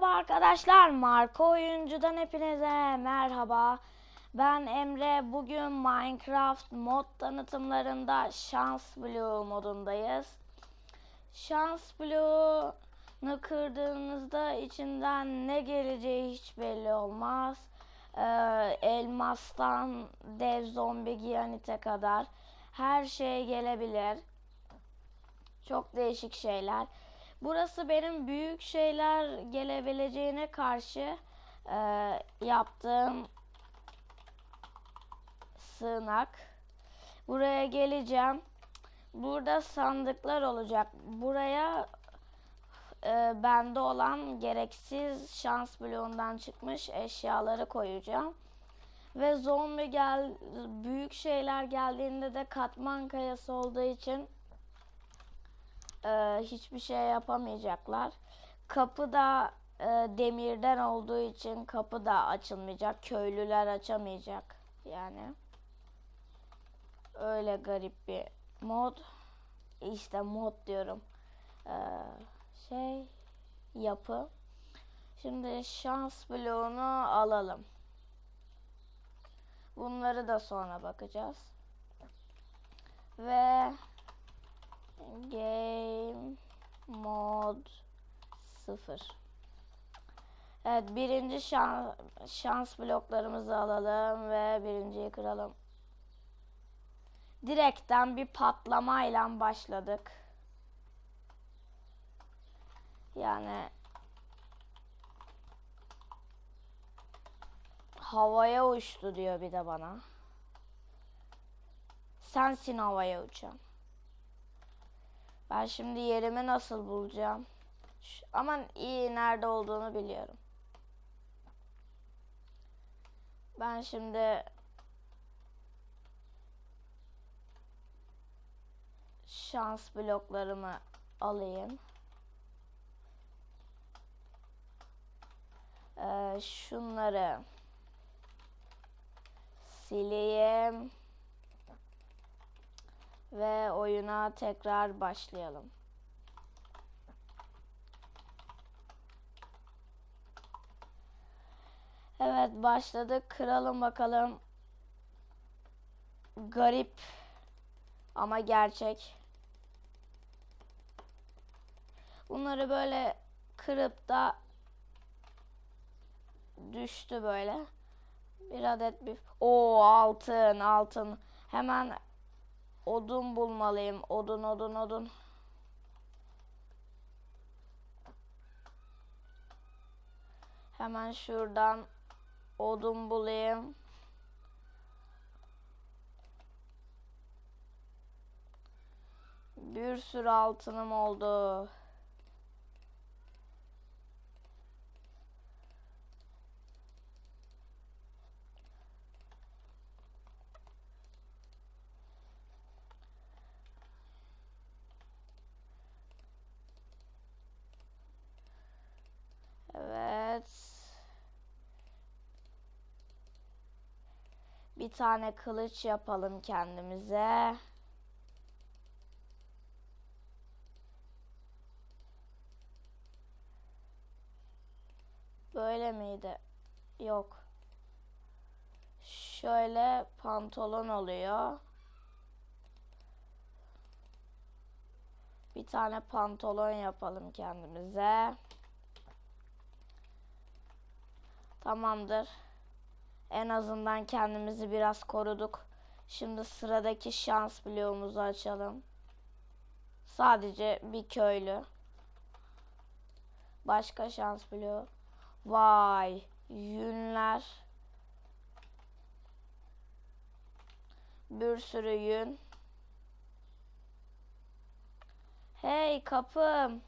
Merhaba arkadaşlar, Marco Oyuncu'dan hepinize merhaba. Ben Emre. Bugün Minecraft mod tanıtımlarında Şans Blue modundayız. Şans Blue'nu kırdığınızda içinden ne geleceği hiç belli olmaz. Ee, elmastan dev zombi giyanite kadar her şey gelebilir. Çok değişik şeyler. Burası benim büyük şeyler gelebileceğine karşı e, yaptığım sığınak. Buraya geleceğim. Burada sandıklar olacak. Buraya e, bende olan gereksiz şans bloğundan çıkmış eşyaları koyacağım. Ve zombi gel büyük şeyler geldiğinde de katman kayası olduğu için e, hiçbir şey yapamayacaklar. Kapı da e, demirden olduğu için kapı da açılmayacak. Köylüler açamayacak yani. Öyle garip bir mod. İşte mod diyorum. E, şey yapı. Şimdi şans bloğunu alalım. Bunları da sonra bakacağız. Ve Game mod 0. Evet birinci şans, şans bloklarımızı alalım ve birinciyi kıralım. Direkten bir patlamayla başladık. Yani havaya uçtu diyor bir de bana. Sensin havaya uçan. Ben şimdi yerimi nasıl bulacağım? Aman iyi nerede olduğunu biliyorum. Ben şimdi şans bloklarımı alayım. Ee, şunları sileyim ve oyuna tekrar başlayalım. Evet başladık. Kıralım bakalım. Garip ama gerçek. Bunları böyle kırıp da düştü böyle. Bir adet bir o altın altın. Hemen odun bulmalıyım. Odun odun odun. Hemen şuradan odun bulayım. Bir sürü altınım oldu. Evet. Bir tane kılıç yapalım kendimize. Böyle miydi? Yok. Şöyle pantolon oluyor. Bir tane pantolon yapalım kendimize. Tamamdır. En azından kendimizi biraz koruduk. Şimdi sıradaki şans bloğumuzu açalım. Sadece bir köylü. Başka şans bloğu. Vay, yünler. Bir sürü yün. Hey kapım.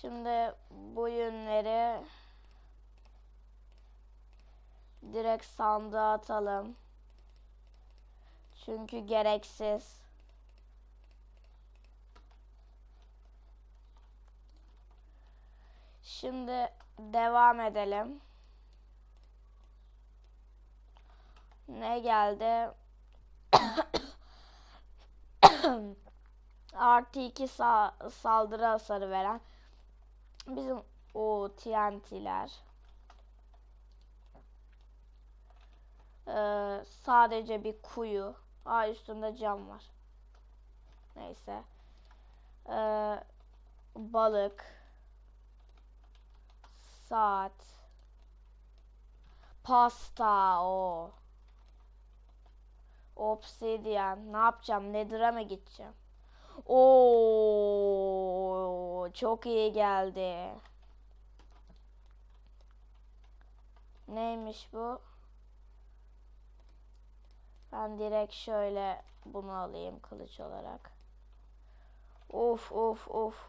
Şimdi bu yünleri direkt sandığa atalım. Çünkü gereksiz. Şimdi devam edelim. Ne geldi? Artı 2 sa- saldırı hasarı veren. Bizim o TNT'ler. Ee, sadece bir kuyu. Aa üstünde cam var. Neyse. Ee, balık. Saat. Pasta o. Obsidian. Ne yapacağım? Nether'a mı gideceğim? Oo, çok iyi geldi. Neymiş bu? Ben direkt şöyle bunu alayım kılıç olarak. Of of of.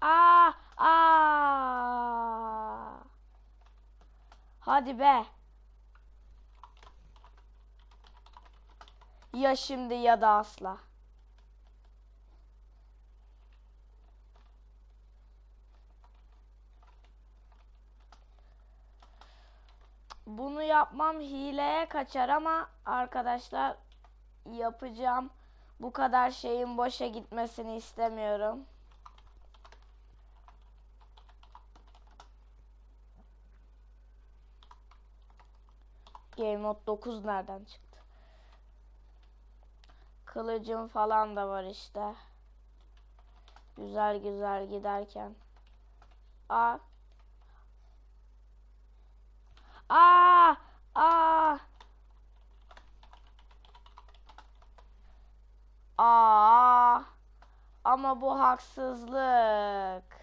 Aa, aa. Hadi be. Ya şimdi ya da asla. Bunu yapmam hileye kaçar ama arkadaşlar yapacağım. Bu kadar şeyin boşa gitmesini istemiyorum. Game Mode 9 nereden çıktı? Kılıcım falan da var işte. Güzel güzel giderken. Aa. Aa! Aa! Aa! Ama bu haksızlık.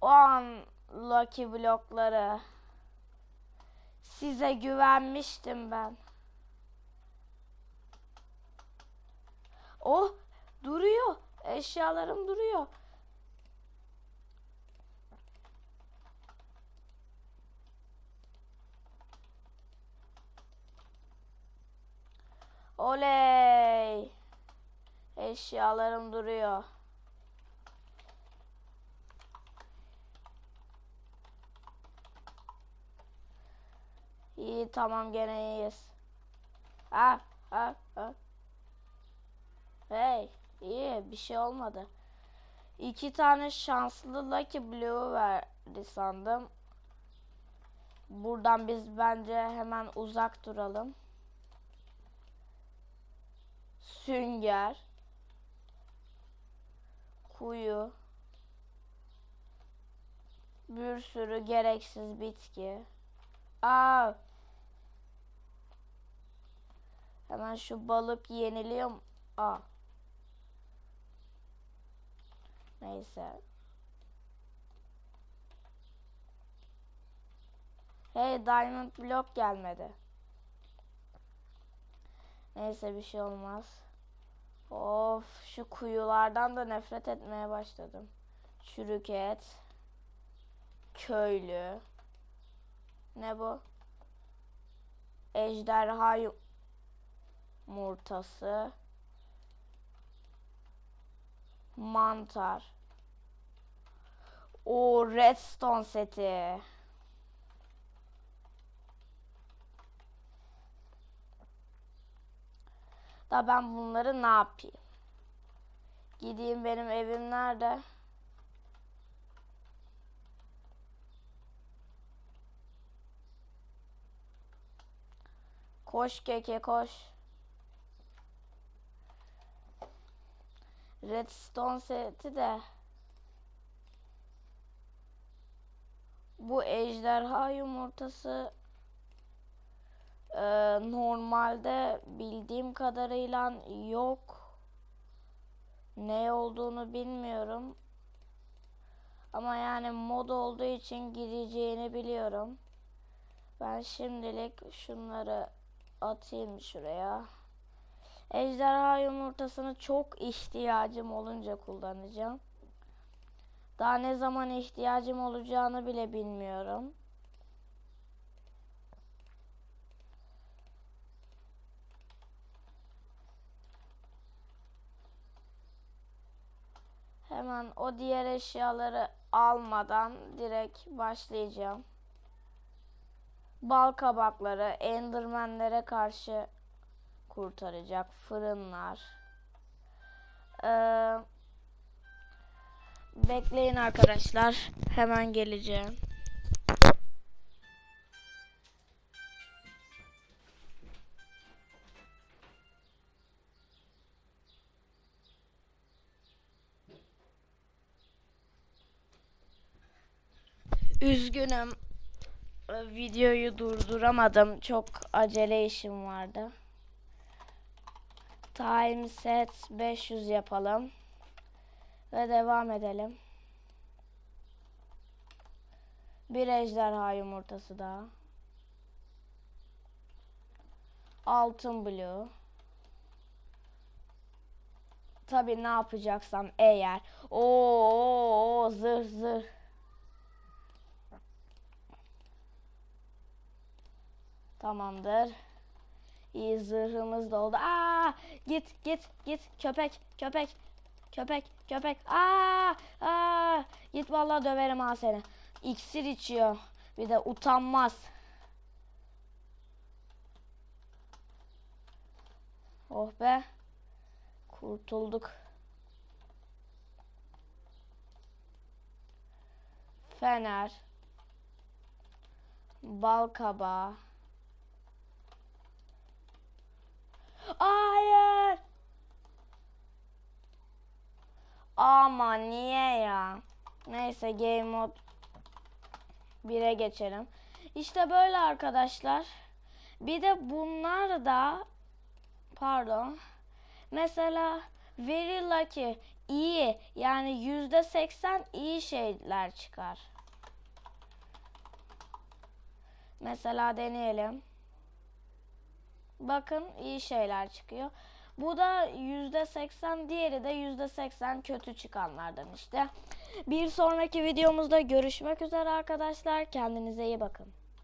O an Lucky blokları. Size güvenmiştim ben. Oh duruyor. Eşyalarım duruyor. Oley. Eşyalarım duruyor. İyi tamam gene iyiyiz. Ha ha ha. Hey bir şey olmadı. İki tane şanslı Lucky Blue verdi sandım. Buradan biz bence hemen uzak duralım. Sünger. Kuyu. Bir sürü gereksiz bitki. Aa. Hemen şu balık yeniliyor? Aa. Neyse. Hey diamond blok gelmedi. Neyse bir şey olmaz. Of şu kuyulardan da nefret etmeye başladım. Çürük. Köylü. Ne bu? Ejderha yumurtası. Mantar. O redstone seti. Da ben bunları ne yapayım? Gideyim benim evim nerede? Koş keke koş. Redstone seti de bu ejderha yumurtası e, normalde bildiğim kadarıyla yok. Ne olduğunu bilmiyorum. Ama yani mod olduğu için gideceğini biliyorum. Ben şimdilik şunları atayım şuraya. Ejderha yumurtasını çok ihtiyacım olunca kullanacağım. Daha ne zaman ihtiyacım olacağını bile bilmiyorum. Hemen o diğer eşyaları almadan direkt başlayacağım. Bal kabakları endermenlere karşı kurtaracak fırınlar. Ee, bekleyin arkadaşlar. Hemen geleceğim. Üzgünüm. Ee, Videoyu durduramadım. Çok acele işim vardı. Time set 500 yapalım. Ve devam edelim. Bir ejderha yumurtası daha. Altın blue. Tabii ne yapacaksam eğer. Oo, zırh zırh. Tamamdır. İyi zırhımız da oldu. Aa, git git git köpek köpek köpek köpek. Aa, aa, git vallahi döverim ha seni. İksir içiyor. Bir de utanmaz. Oh be. Kurtulduk. Fener. Bal Ama niye ya? Neyse game mode 1'e geçelim. İşte böyle arkadaşlar. Bir de bunlar da pardon. Mesela very lucky iyi yani yüzde seksen iyi şeyler çıkar. Mesela deneyelim. Bakın iyi şeyler çıkıyor. Bu da yüzde seksen, diğeri de yüzde seksen kötü çıkanlardan işte. Bir sonraki videomuzda görüşmek üzere arkadaşlar. Kendinize iyi bakın.